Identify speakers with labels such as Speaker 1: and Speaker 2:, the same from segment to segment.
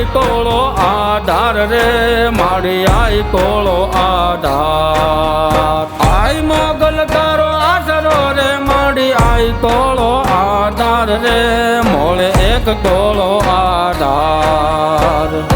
Speaker 1: આઈ કોળો આધાર રે, મારી આઈ કોળો આધાર. આઈ મોગલ તારો આશરો રે, મારી આઈ કોળો આધાર રે, મોળે એક કોળો આધાર.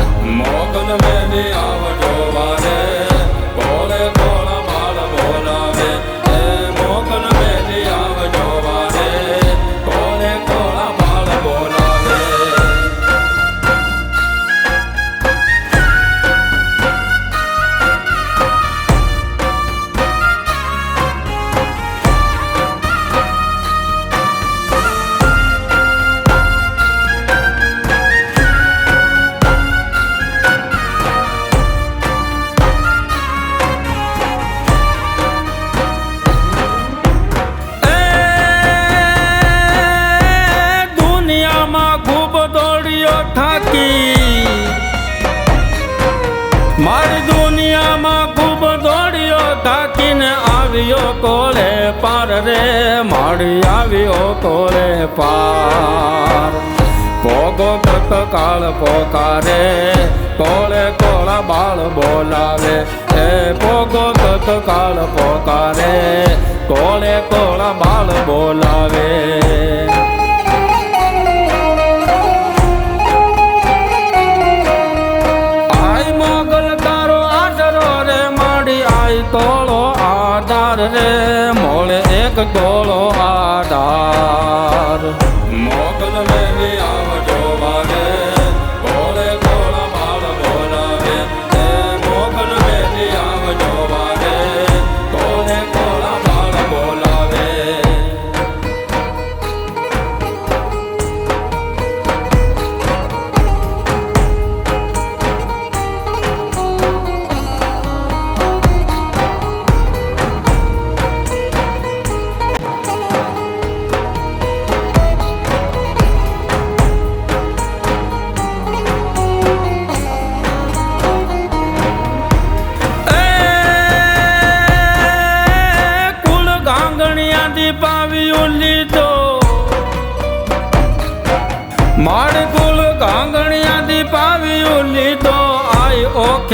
Speaker 1: મારી આવ્યો કોલે પાર. ભોગો કાળ પોકારે તોળે કોળા બાળ બોલાવે. એ ભોગો કાળ પોકારે તોળે કોળા બાળ બોલાવે. મોળે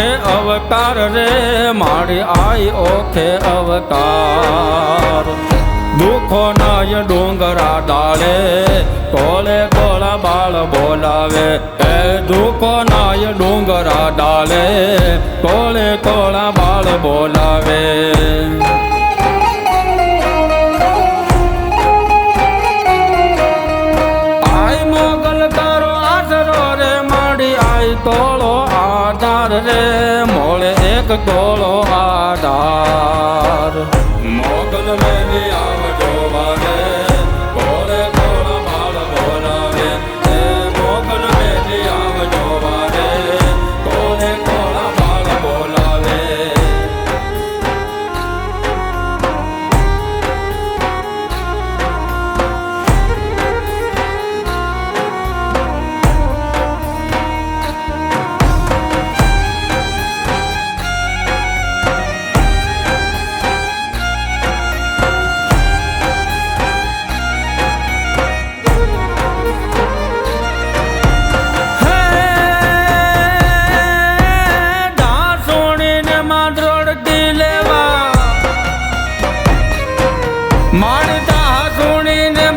Speaker 1: ઓખે અવતાર રે મારી આઈ ઓખે અવતાર દુઃખો નાય ડુંગરા ડાળે કોળે કોળા બાળ બોલાવે એ દુઃખો નાય ડુંગરા ડાળે કોળે કોળા બાળ બોલાવે આઈ મોગલ તારો રે કોળો આધાર રે મોળે એક ગોળો આધાર. દા સોણીને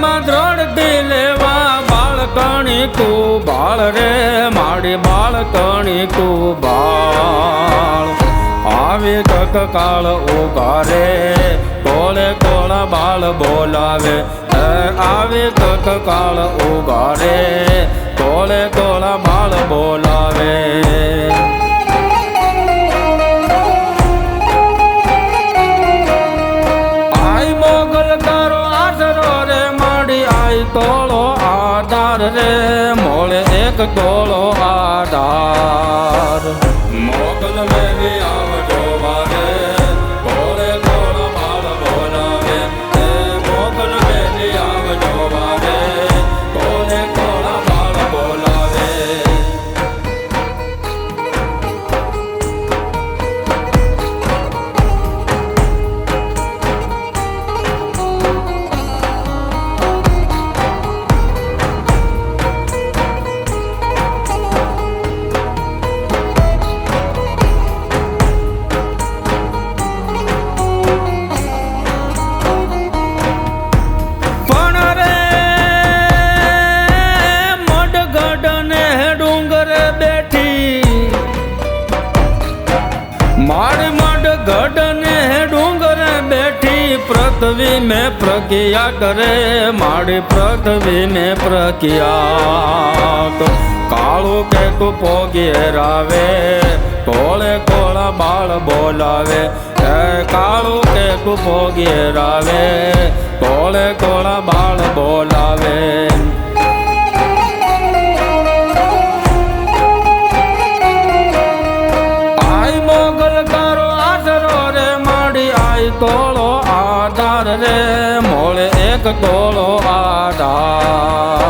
Speaker 1: લેવા બાળકણી તું બાળ રે, માડી બાળકણી તું બાળ. આવી કક કાળ ઊભા રે, કોળે કોળા બાળ બોલાવે. આવી કક કાળ ઊભા રે, કોળે કોળા બાળ બોલાવે. રે મોળે એક કોળો આધાર. મોગલ લેવી આવજો પ્રક્રિયા કરે મારી પૃથ્વીને પ્રક્રિયા કાળું કે તું પોગી રાવે તોળે કોળા બાળ બોલાવે હે કાળું કે તું પોગી રાવે તોળે કોળા બાળ બોલાવે આધાર રે મોળે એક ટોળો આધાર